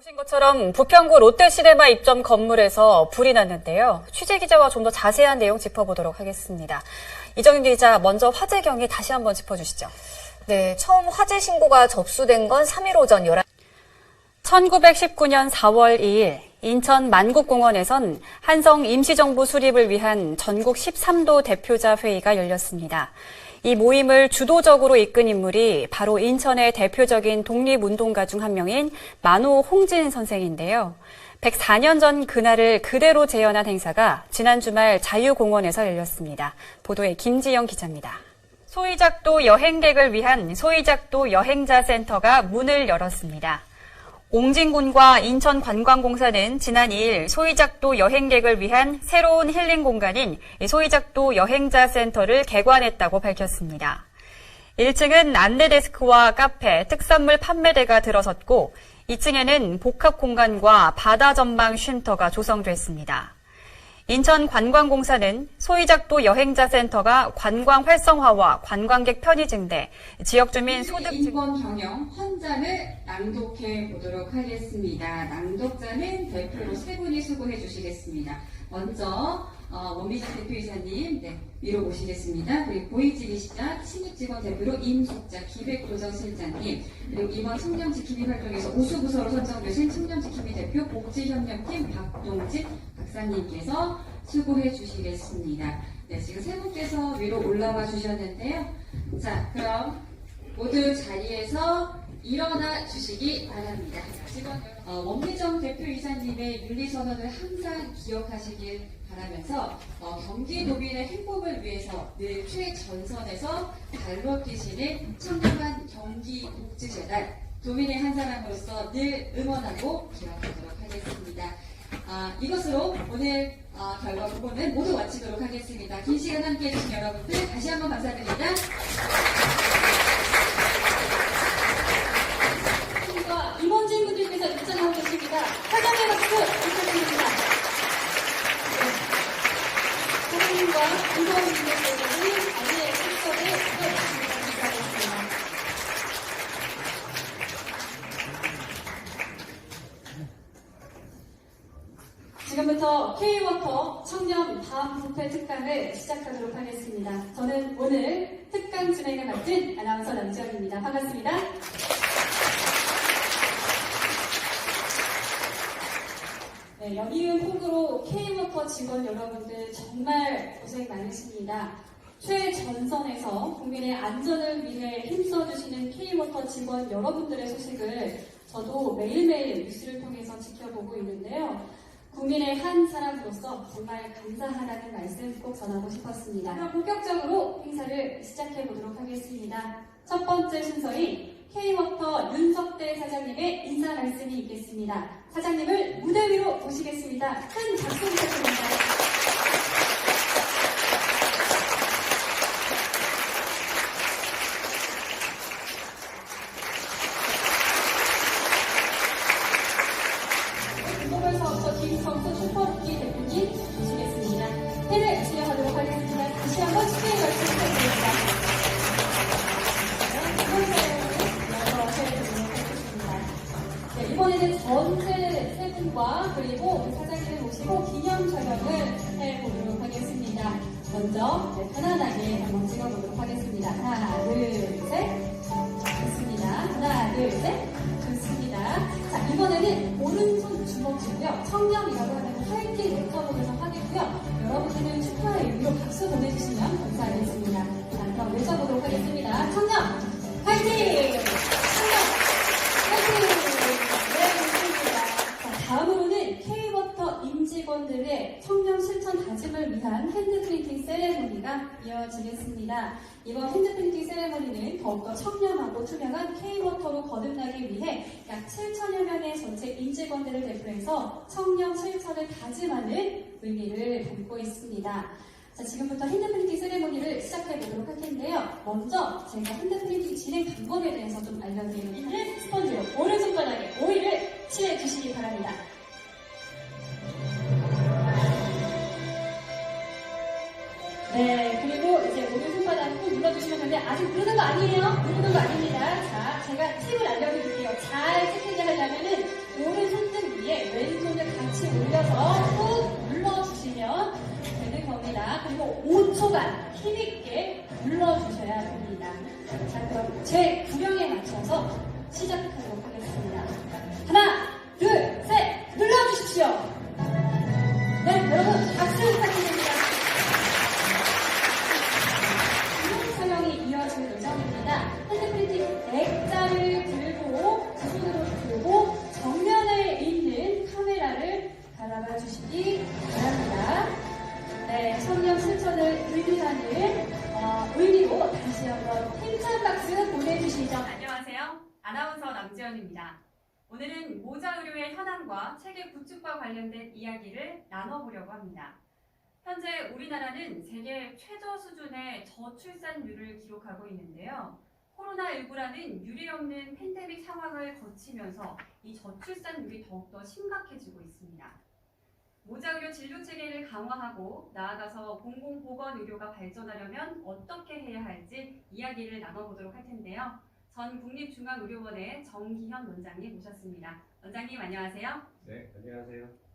보신 것처럼 부평구 롯데시네마 입점 건물에서 불이 났는데요. 취재 기자와 좀 더 자세한 내용 짚어보도록 하겠습니다. 이정윤 기자, 먼저 화재 경위 다시 한번 짚어주시죠. 네, 처음 화재 신고가 접수된 건 3일 오전 11시 1919년 4월 2일 인천 만국공원에선 한성 임시정부 수립을 위한 전국 13도 대표자 회의가 열렸습니다. 이 모임을 주도적으로 이끈 인물이 바로 인천의 대표적인 독립운동가 중 한 명인 만호 홍진 선생인데요. 104년 전 그날을 그대로 재현한 행사가 지난 주말 자유공원에서 열렸습니다. 보도에 김지영 기자입니다. 소이작도 여행객을 위한 소이작도 여행자 센터가 문을 열었습니다. 옹진군과 인천관광공사는 지난 2일 소이작도 여행객을 위한 새로운 힐링 공간인 소이작도 여행자 센터를 개관했다고 밝혔습니다. 1층은 안내 데스크와 카페, 특산물 판매대가 들어섰고 2층에는 복합 공간과 바다 전망 쉼터가 조성됐습니다. 인천관광공사는 소이작도 여행자센터가 관광 활성화와 관광객 편의 증대, 지역 주민 소득 증 인권 경영 헌장을 낭독해 보도록 하겠습니다. 낭독자는 대표로 세 분이 수고해 주시겠습니다. 먼저 어, 원미정 대표이사님 네, 위로 모시겠습니다. 그리고 고위직이시자 신입직원 대표로 임숙자 기획조정실장님 그리고 이번 청년지킴이 활동에서 우수부서로 선정되신 청년지킴이 대표 복지협력팀 박동진 박사님께서 수고해 주시겠습니다. 네, 지금 세 분께서 위로 올라와 주셨는데요. 자, 그럼 모두 자리에서 일어나 주시기 바랍니다. 여러분, 어, 원미정 대표이사님의 윤리선언을 항상 기억하시길 바라면서 어, 경기 도민의 행복을 위해서 늘 최전선에서 발로 뛰시는 청렴한 경기 복지재단 도민의 한 사람으로서 늘 응원하고 기억하도록 하겠습니다. 아, 이것으로 오늘 어, 결과 부분은 모두 마치도록 하겠습니다. 긴 시간 함께 해주신 여러분들 다시 한번 감사드립니다. 팀과 임원진 분들께서 입장하고 계십니다. 사장의 박수 부탁드립니다. 네. 사장님과 임원분들께서는 안내 출석에 부탁드리겠습니다. 지금부터 K워터 청년 다음 부패 특강을 시작하도록 하겠습니다. 저는 오늘 특강 진행을 맡은 아나운서 남지원입니다. 반갑습니다. 네, 연이은 폭우로 K워터 직원 여러분들 정말 고생 많으십니다. 최전선에서 국민의 안전을 위해 힘써주시는 K워터 직원 여러분들의 소식을 저도 매일매일 뉴스를 통해서 지켜보고 있는데요. 국민의 한 사람으로서 정말 감사하다는 말씀 꼭 전하고 싶었습니다. 그럼 본격적으로 행사를 시작해 보도록 하겠습니다. 첫 번째 순서인 K워터 윤석대 사장님의 인사 말씀이 있겠습니다. 사장님을 무대 위로 모시겠습니다. 큰 박수 부탁드립니다. 전체 세 분과 그리고 사장님을 모시고 기념 촬영을 해보도록 하겠습니다. 먼저 네, 편안하게 한번 찍어보도록 하겠습니다. 하나, 둘, 셋. 좋습니다. 하나, 둘, 셋. 좋습니다. 자, 이번에는 오른손 주먹이고요. 청렴이라고 하는 화이팅 외쳐보면서 하겠고요. 여러분들은 축하의 의미로 박수 보내주시면 감사하겠습니다. 자, 그럼 외쳐보도록 하겠습니다. 청렴! 화이팅! 청렴! 화이팅! 네, 좋습니다. 자, 다음으로는 K워터 임직원들의 청렴 실천 다짐을 위한 핸드프린팅 세레모니가 이어지겠습니다. 이번 핸드프린팅 세레모니는 더욱더 청렴하고 투명한 K워터로 거듭나기 위해 약 7천여 명의 전체 임직원들을 대표해서 청렴 실천을 다짐하는 의미를 담고 있습니다. 자, 지금부터 핸드프린팅 세레모니를 시작해 보도록 할 텐데요. 먼저 제가 핸드프린팅 진행 방법에 대해서 좀 알려드리는 스펀지로 오른손가락에 오일을 칠해 주시기 바랍니다. 지금 그러는 거 아니에요. 그러는 거 아닙니다. 자, 제가 팁을 알려드릴게요. 잘 찍히게 하려면은 오른 손등 위에 왼손을 같이 올려서 꾹 눌러주시면 되는 겁니다. 그리고 5초간 힘있게 눌러주셔야 됩니다. 자, 그럼 제 구령에 맞춰서 시작하도록 하겠습니다. 하나, 바라봐 주시기 바랍니다. 네, 성령 실천을 의미하는 어, 의미로 다시 한번 힘찬 박수 보내주시죠. 안녕하세요. 아나운서 남지연입니다. 오늘은 모자 의료의 현황과 체계 구축과 관련된 이야기를 나눠보려고 합니다. 현재 우리나라는 세계 최저 수준의 저출산율을 기록하고 있는데요. 코로나19라는 유례없는 팬데믹 상황을 거치면서 이 저출산율이 더욱더 심각해지고 있습니다. 모자의료 진료 체계를 강화하고 나아가서 공공보건 의료가 발전하려면 어떻게 해야 할지 이야기를 나눠보도록 할 텐데요. 전 국립중앙의료원의 정기현 원장님 모셨습니다. 원장님 안녕하세요. 네, 안녕하세요.